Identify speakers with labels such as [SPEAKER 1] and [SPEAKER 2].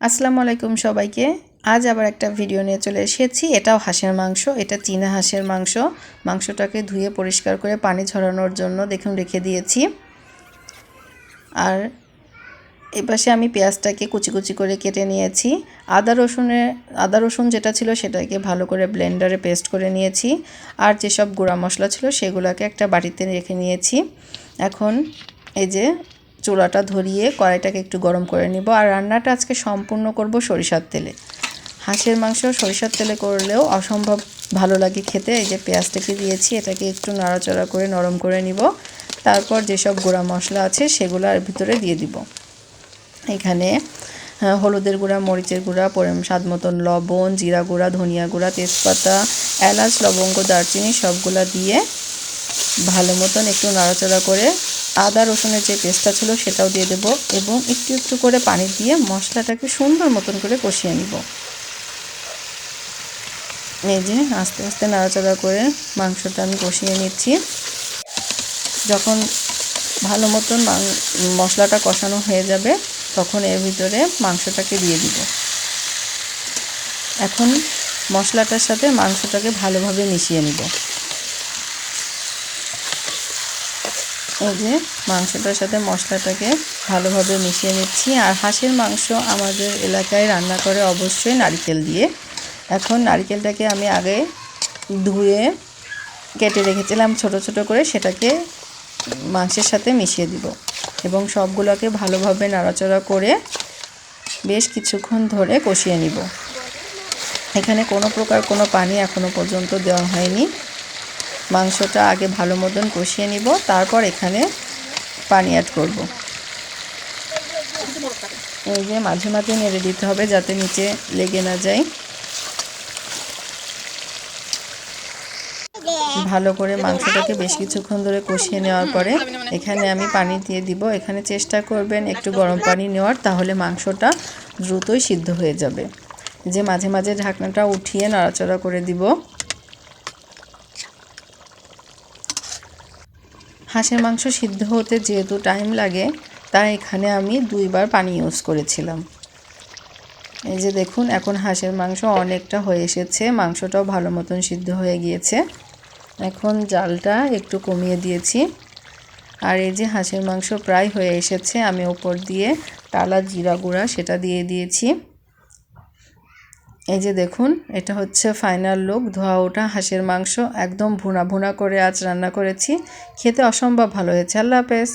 [SPEAKER 1] আসসালামু আলাইকুম সবাইকে। আজ আবার একটা ভিডিও নিয়ে চলে এসেছি। এটাও হাঁসের মাংস। এটা চীনা হাঁসের মাংস। মাংসটাকে ধুয়ে পরিষ্কার করে পানি ঝরানোর জন্য দেখুন রেখে দিয়েছি। আর এপাশে আমি পেঁয়াজটাকে কুচি কুচি করে কেটে নিয়েছি। আদা রসুনের আদা রসুন যেটা ছিল সেটাকে ভালো করে ব্লেন্ডারে পেস্ট করে নিয়েছি। আর যেসব গুঁড়া মশলা ছিল সেগুলোকে একটা বাটিতে রেখে নিয়েছি। এখন এই যে চুলাটা ধরিয়ে কড়াইটাকে একটু গরম করে নিব। আর রান্নাটা আজকে সম্পূর্ণ করব সরিষার তেলে। হাঁসের মাংস সরিষার তেলে করলেও অসম্ভব ভালো লাগে খেতে। এই যে পেঁয়াজটাকে দিয়েছি, এটাকে একটু নাড়াচড়া করে নরম করে নিব। তারপর যেসব গুঁড়া মশলা আছে সেগুলো আর ভিতরে দিয়ে দিব। এখানে হলুদের গুঁড়া, মরিচের গুঁড়া স্বাদ মতন লবণ, জিরা গুঁড়া, ধনিয়া গুঁড়া, তেজপাতা, এলাচ, লবঙ্গ, দারচিনি সবগুলা দিয়ে ভালো মতন একটু নাড়াচাড়া করে আদা রসুনের যে পেস্টটা ছিল সেটাও দিয়ে দেব এবং একটু একটু করে পানি দিয়ে মশলাটাকে সুন্দর মতন করে কষিয়ে নিব। এই যে আস্তে আস্তে নাড়াচাড়া করে মাংসটা আমি কষিয়ে নিচ্ছি। যখন ভালো মতন মশলাটা কষানো হয়ে যাবে তখন এর ভিতরে মাংসটাকে দিয়ে দিব। এখন মশলাটার সাথে মাংসটাকে ভালোভাবে মিশিয়ে নিব। এই যে মাংসটার সাথে মশলাটাকে ভালোভাবে মিশিয়ে নিচ্ছি। আর হাঁসের মাংস আমাদের এলাকায় রান্না করে অবশ্যই নারকেল দিয়ে। এখন নারকেলটাকে আমি আগে ধুয়ে কেটে রেখেছিলাম ছোট ছোট করে, সেটাকে মাংসের সাথে মিশিয়ে দিব এবং সবগুলোকে ভালোভাবে নাড়াচড়া করে বেশ কিছুক্ষণ ধরে কষিয়ে নিব। এখানে কোনো প্রকার কোনো পানি এখনও পর্যন্ত দেওয়া হয়নি। মাংসটা আগে ভালো মতন কষিয়ে নিব, তারপর এখানে পানি অ্যাড করব। এই যে মাঝে মাঝে নেড়ে দিতে হবে যাতে নিচে লেগে না যায়। ভালো করে মাংসটাকে বেশ কিছুক্ষণ ধরে কষিয়ে নেওয়ার পরে এখানে আমি পানি দিয়ে দিব। এখানে চেষ্টা করবেন একটু গরম পানি নেওয়ার, তাহলে মাংসটা দ্রুতই সিদ্ধ হয়ে যাবে। যে মাঝে মাঝে ঢাকনাটা উঠিয়ে নাড়াচাড়া করে দিব। হাঁসের মাংস সিদ্ধ হতে যেহেতু টাইম লাগে, তাই এখানে আমি দুইবার পানি ইউজ করেছিলাম। এই যে দেখুন, এখন হাঁসের মাংস অনেকটা হয়ে এসেছে, মাংসটাও ভালো মতন সিদ্ধ হয়ে গিয়েছে। এখন জালটা একটু কমিয়ে দিয়েছি। আর এই যে হাঁসের মাংস প্রায় হয়ে এসেছে, আমি ওপর দিয়ে টালা জিরা গুঁড়া সেটা দিয়ে দিয়েছি। এই যে দেখুন, এটা হচ্ছে ফাইনাল লুক ধোয়া ওঠা, হাঁসের মাংস, একদম ভুনা ভুনা করে আজ রান্না করেছি। খেতে অসম্ভব ভালো হয়েছে। আল্লাহ হাফেজ।